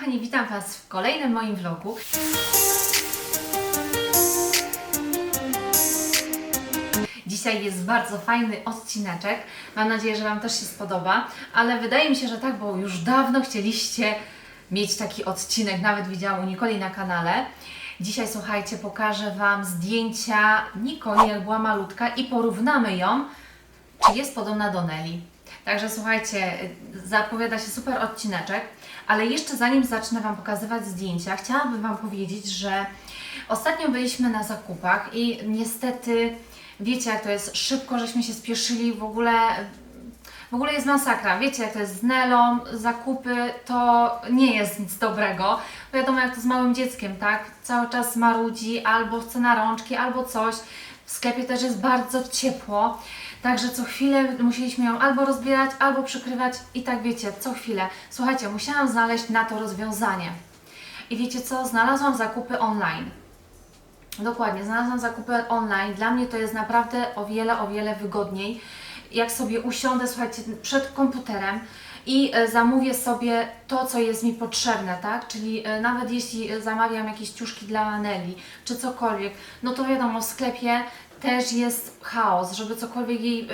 kochani, witam Was w kolejnym moim vlogu. Dzisiaj jest bardzo fajny odcineczek. Mam nadzieję, że Wam też się spodoba, ale wydaje mi się, że tak, bo już dawno chcieliście mieć taki odcinek, nawet widziałam u Nikoli na kanale. Dzisiaj, słuchajcie, pokażę Wam zdjęcia Nikoli, jak była malutka i porównamy ją, czy jest podobna do Nelly. Także słuchajcie, zapowiada się super odcineczek, ale jeszcze zanim zacznę Wam pokazywać zdjęcia, chciałabym Wam powiedzieć, że ostatnio byliśmy na zakupach i niestety, wiecie jak to jest, szybko żeśmy się spieszyli, w ogóle w ogóle jest masakra. Wiecie, jak to jest z Nelą, zakupy to nie jest nic dobrego. Wiadomo, jak to z małym dzieckiem, tak? Cały czas marudzi, albo chce na rączki, albo coś. W sklepie też jest bardzo ciepło, także co chwilę musieliśmy ją albo rozbierać, albo przykrywać i tak wiecie, co chwilę. Słuchajcie, musiałam znaleźć na to rozwiązanie. I wiecie co? Znalazłam zakupy online. Dokładnie, znalazłam zakupy online. Dla mnie to jest naprawdę o wiele, o wiele wygodniej. Jak sobie usiądę, słuchajcie, przed komputerem i e, zamówię sobie to, co jest mi potrzebne, tak? Czyli e, nawet jeśli e, zamawiam jakieś ciuszki dla Aneli, czy cokolwiek, no to wiadomo, w sklepie też jest chaos, żeby cokolwiek jej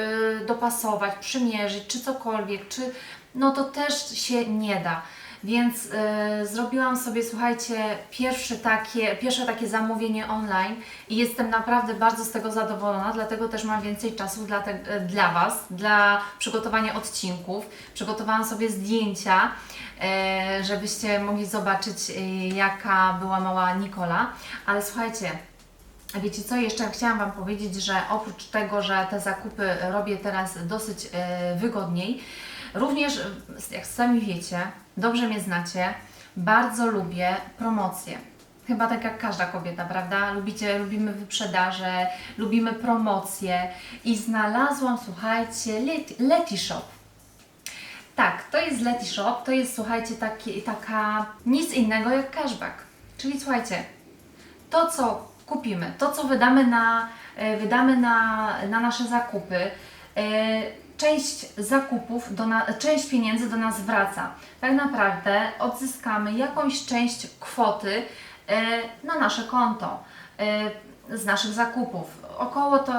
dopasować, przymierzyć, czy cokolwiek, czy no to też się nie da. Więc e, zrobiłam sobie, słuchajcie, pierwsze takie, pierwsze takie zamówienie online i jestem naprawdę bardzo z tego zadowolona, dlatego też mam więcej czasu dla, te, e, dla Was, dla przygotowania odcinków. Przygotowałam sobie zdjęcia, e, żebyście mogli zobaczyć, e, jaka była mała Nikola. Ale słuchajcie, wiecie co, jeszcze chciałam Wam powiedzieć, że oprócz tego, że te zakupy robię teraz dosyć wygodniej, również, jak sami wiecie, dobrze mnie znacie, bardzo lubię promocje. Chyba tak jak każda kobieta, prawda? Lubicie, lubimy wyprzedaże, lubimy promocje i znalazłam, słuchajcie, Let- Leti Shop. Tak, to jest Leti Shop, to jest, słuchajcie, taki, taka nic innego jak cashback. Czyli słuchajcie, to, co kupimy, to, co wydamy na, e, wydamy na, na nasze zakupy, e, część zakupów, do na, część pieniędzy do nas wraca. Tak naprawdę odzyskamy jakąś część kwoty e, na nasze konto e, z naszych zakupów. Około to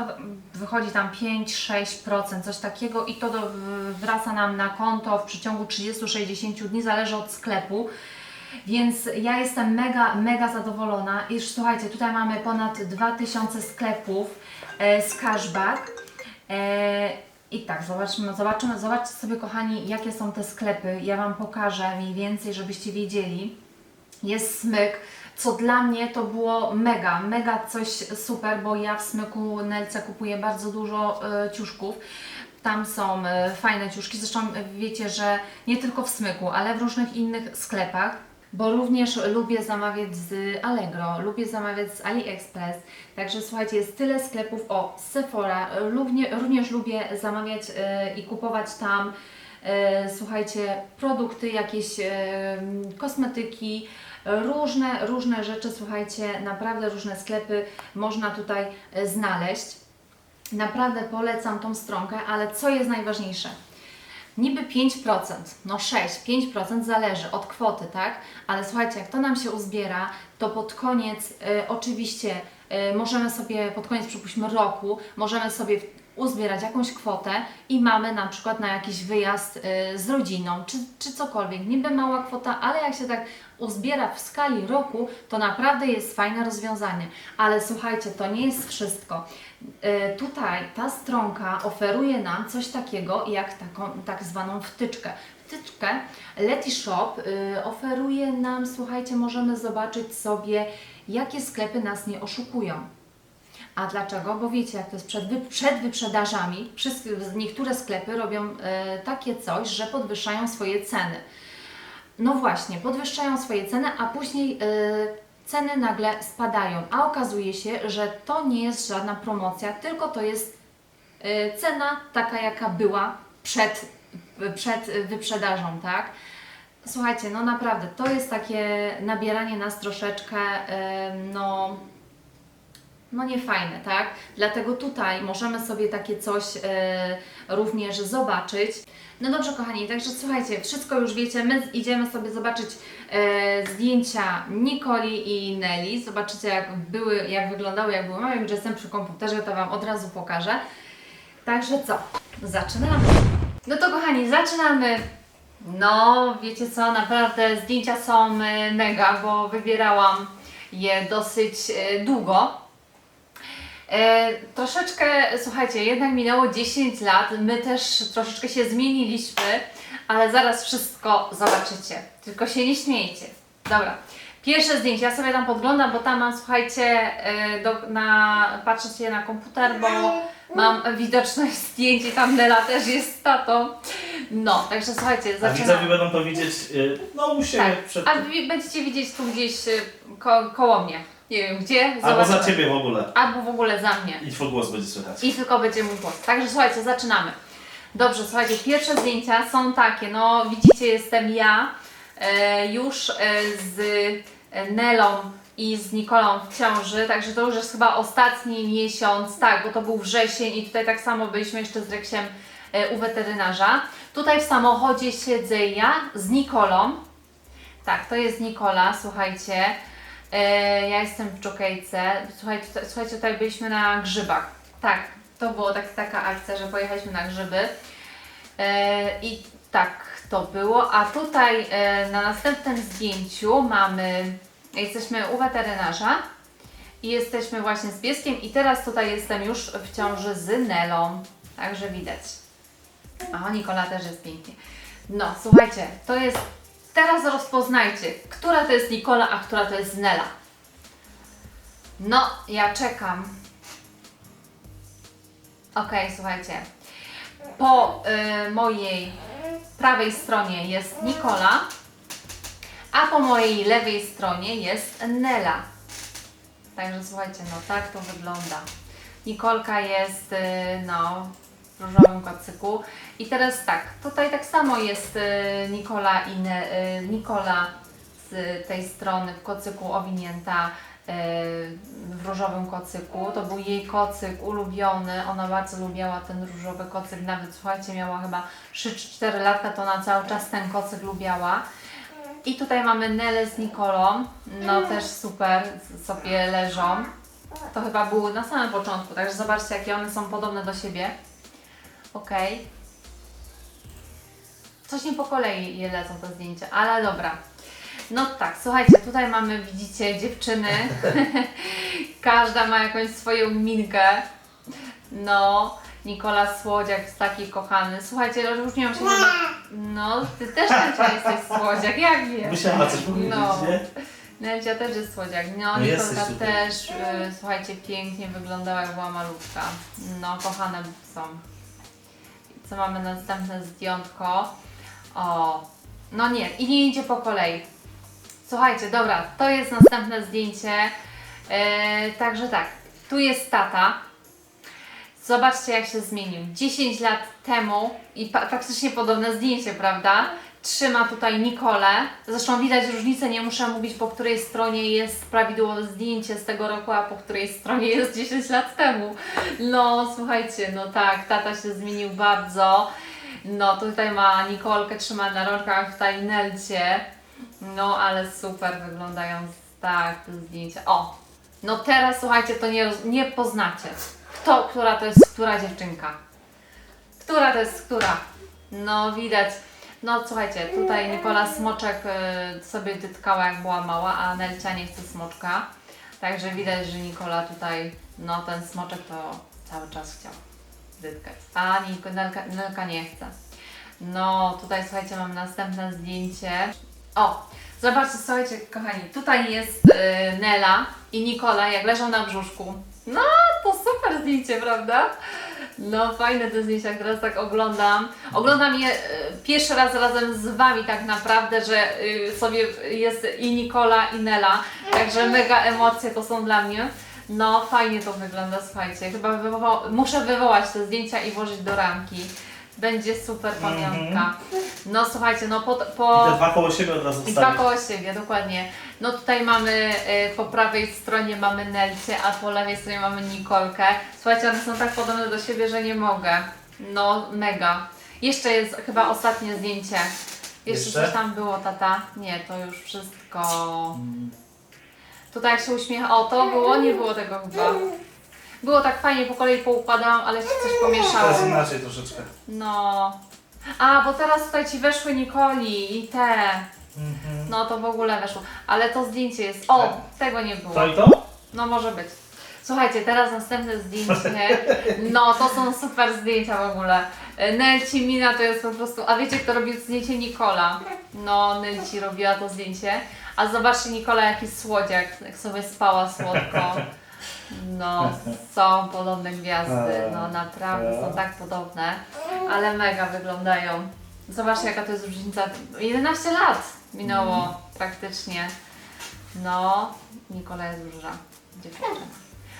wychodzi tam 5-6%, coś takiego i to do, wraca nam na konto w przeciągu 30-60 dni, zależy od sklepu. Więc ja jestem mega, mega zadowolona. I słuchajcie, tutaj mamy ponad 2000 sklepów e, z cashback. E, I tak, zobaczmy, zobaczymy, zobaczcie sobie kochani, jakie są te sklepy. Ja Wam pokażę mniej więcej, żebyście wiedzieli. Jest smyk, co dla mnie to było mega, mega coś super, bo ja w smyku Nelce kupuję bardzo dużo e, ciuszków. Tam są e, fajne ciuszki, zresztą wiecie, że nie tylko w smyku, ale w różnych innych sklepach. Bo również lubię zamawiać z Allegro, lubię zamawiać z AliExpress. Także słuchajcie, jest tyle sklepów. O, Sephora, również, również lubię zamawiać e, i kupować tam. E, słuchajcie, produkty, jakieś e, kosmetyki, różne, różne rzeczy, słuchajcie, naprawdę różne sklepy można tutaj znaleźć. Naprawdę polecam tą stronkę, ale co jest najważniejsze? Niby 5%, no 6, 5% zależy od kwoty, tak? Ale słuchajcie, jak to nam się uzbiera, to pod koniec e, oczywiście e, możemy sobie, pod koniec przypuśćmy roku, możemy sobie uzbierać jakąś kwotę i mamy na przykład na jakiś wyjazd e, z rodziną, czy, czy cokolwiek. Niby mała kwota, ale jak się tak uzbiera w skali roku, to naprawdę jest fajne rozwiązanie. Ale słuchajcie, to nie jest wszystko. E, Tutaj ta stronka oferuje nam coś takiego jak taką tak zwaną wtyczkę. Wtyczkę Leti Shop y, oferuje nam, słuchajcie, możemy zobaczyć sobie, jakie sklepy nas nie oszukują. A dlaczego? Bo wiecie, jak to jest przed, przed wyprzedażami, wszystkie, niektóre sklepy robią e, takie coś, że podwyższają swoje ceny. No właśnie, podwyższają swoje ceny, a później e, ceny nagle spadają. A okazuje się, że to nie jest żadna promocja, tylko to jest e, cena taka, jaka była przed, przed wyprzedażą, tak? Słuchajcie, no naprawdę, to jest takie nabieranie nas troszeczkę, e, no no niefajne, tak? Dlatego tutaj możemy sobie takie coś e, również zobaczyć. No dobrze, kochani, także słuchajcie, wszystko już wiecie. My idziemy sobie zobaczyć e, zdjęcia Nikoli i Nelly. Zobaczycie, jak były, jak wyglądały, jak były już jestem przy komputerze, to Wam od razu pokażę. Także co? Zaczynamy. No to kochani, zaczynamy. No, wiecie co, naprawdę zdjęcia są e, mega, bo wybierałam je dosyć e, długo. E, troszeczkę, słuchajcie, jednak minęło 10 lat, my też troszeczkę się zmieniliśmy, ale zaraz wszystko zobaczycie. Tylko się nie śmiejcie. Dobra. Pierwsze zdjęcie, ja sobie tam podglądam, bo tam mam, słuchajcie, e, do, na, patrzę się na komputer, bo mam widoczność zdjęć i tam Nela też jest z tatą. No, także słuchajcie, A zaczynamy. widzowie będą to widzieć, y, no u siebie Tak, przed... a wy będziecie widzieć tu gdzieś y, ko koło mnie. Nie wiem gdzie, Albo za zobaczymy. Ciebie w ogóle. Albo w ogóle za mnie. I Twój głos będzie słychać. I tylko będzie mój głos. Także słuchajcie, zaczynamy. Dobrze, słuchajcie, pierwsze zdjęcia są takie, no widzicie, jestem ja e, już e, z e, Nelą i z Nikolą w ciąży, także to już jest chyba ostatni miesiąc, tak, bo to był wrzesień i tutaj tak samo byliśmy jeszcze z Reksiem e, u weterynarza. Tutaj w samochodzie siedzę ja z Nikolą. Tak, to jest Nikola, słuchajcie. E, ja jestem w Dżokejce. Słuchajcie, tutaj, słuchajcie, tutaj byliśmy na grzybach. Tak, to było tak, taka akcja, że pojechaliśmy na grzyby. E, I tak to było. A tutaj e, na następnym zdjęciu mamy, jesteśmy u weterynarza i jesteśmy właśnie z pieskiem i teraz tutaj jestem już w ciąży z Nelą. Także widać. A Nikola też jest pięknie. No, słuchajcie, to jest. Teraz rozpoznajcie, która to jest Nikola, a która to jest Nela. No, ja czekam. Okej, słuchajcie. Po y, mojej prawej stronie jest Nikola, a po mojej lewej stronie jest Nela. Także słuchajcie, no tak to wygląda. Nikolka jest, y, no, różowym kocyku. I teraz tak, tutaj tak samo jest y, Nikola i ne, y, Nikola z tej strony w kocyku owinięta y, w różowym kocyku. To był jej kocyk ulubiony. Ona bardzo lubiła ten różowy kocyk. Nawet słuchajcie, miała chyba 3-4 lata, to ona cały czas ten kocyk lubiała. I tutaj mamy Nelę z Nikolą. No też super sobie leżą. To chyba było na samym początku, także zobaczcie jakie one są podobne do siebie. Okej. Coś nie po kolei je lecą te zdjęcia, ale dobra. No tak, słuchajcie, tutaj mamy, widzicie, dziewczyny. Każda ma jakąś swoją minkę. No, Nikola Słodziak jest taki kochany. Słuchajcie, rozróżnią się chyba... No, ty też Nelcia jesteś Słodziak, jak wiesz. Musiała coś powiedzieć, No. nie? Nelcia też jest słodziak. No, No Nikolka też, y, słuchajcie, pięknie wyglądała jak była malutka. No, kochane są. Co mamy następne zdjątko? O, no nie, i nie idzie po kolei. Słuchajcie, dobra, to jest następne zdjęcie. E, także tak, tu jest tata. Zobaczcie, jak się zmienił. 10 lat temu i praktycznie podobne zdjęcie, prawda? Trzyma tutaj Nikolę. Zresztą widać różnicę, nie muszę mówić, po której stronie jest prawidłowe zdjęcie z tego roku, a po której stronie jest 10 lat temu. No, słuchajcie, no tak, tata się zmienił bardzo. No, tutaj ma Nikolkę, trzyma na rączkach, tutaj Nelcie. No, ale super wyglądają tak te zdjęcia. O, no teraz słuchajcie, to nie, nie poznacie. Kto, która to jest która dziewczynka? Która to jest która? No widać. No słuchajcie, tutaj Nikola Smoczek y, sobie tytkała jak była mała, a Nelcia nie chce smoczka. Także widać, że Nikola tutaj, no ten smoczek to cały czas chciał dytkać. A Nelka, Nelka nie chce. No tutaj słuchajcie, mamy następne zdjęcie. O, zobaczcie, słuchajcie, kochani, tutaj jest y, Nela i Nikola, jak leżą na brzuszku. No, to super zdjęcie, prawda? No, fajne te zdjęcia, teraz tak oglądam. Oglądam je y, pierwszy raz razem z Wami tak naprawdę, że y, sobie jest i Nikola, i Nela, także mega emocje to są dla mnie. No, fajnie to wygląda, słuchajcie. Chyba muszę wywołać te zdjęcia i włożyć do ramki. Będzie super pamiątka. No słuchajcie, no po, po... I te dwa koło siebie od razu I dwa wstawić. koło siebie, dokładnie. No tutaj mamy, y, po prawej stronie mamy Nelcie, a po lewej stronie mamy Nikolkę. Słuchajcie, one są tak podobne do siebie, że nie mogę. No, mega. Jeszcze jest chyba ostatnie zdjęcie. Jeszcze, Jeszcze? coś tam było, tata. Nie, to już wszystko. Tutaj jak się uśmiecha. O, to było, nie było tego chyba. Było tak fajnie, po kolei poukładałam, ale się coś pomieszało. Teraz inaczej troszeczkę. No. A, bo teraz tutaj ci weszły Nikoli i te. Mhm. No to w ogóle weszło. Ale to zdjęcie jest. O, tego nie było. To i to? No może być. Słuchajcie, teraz następne zdjęcie. No, to są super zdjęcia w ogóle. Nelci Mina to jest po prostu. A wiecie, kto robił zdjęcie Nikola? No, Nelci robiła to zdjęcie. A zobaczcie, Nikola, jaki słodziak, jak sobie spała słodko. No, są podobne gwiazdy. No, naprawdę są tak podobne, ale mega wyglądają. Zobaczcie, jaka to jest różnica. 11 lat minęło praktycznie. No, Nikola jest duża dziewczyna.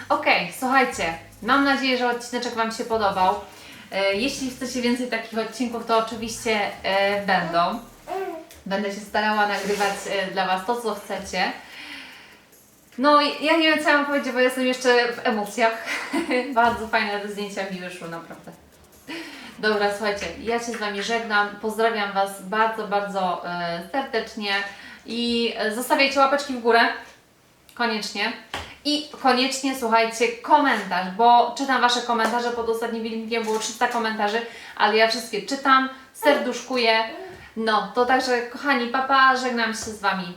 Okej, słuchajcie, mam nadzieję, że odcineczek Wam się podobał. E, Jeśli chcecie więcej takich odcinków, to oczywiście e, będą. Będę się starała nagrywać e, dla Was to, co chcecie. No, ja nie wiem, co mam powiedzieć, bo jestem jeszcze w emocjach. Bardzo fajne te zdjęcia mi wyszły, naprawdę. Dobra, słuchajcie, ja się z Wami żegnam. Pozdrawiam Was bardzo, bardzo e, serdecznie i zostawiajcie łapeczki w górę. Koniecznie. I koniecznie słuchajcie komentarz, bo czytam Wasze komentarze. Pod ostatnim filmikiem było 300 komentarzy, ale ja wszystkie czytam, serduszkuję. No, to także kochani, papa, żegnam się z Wami.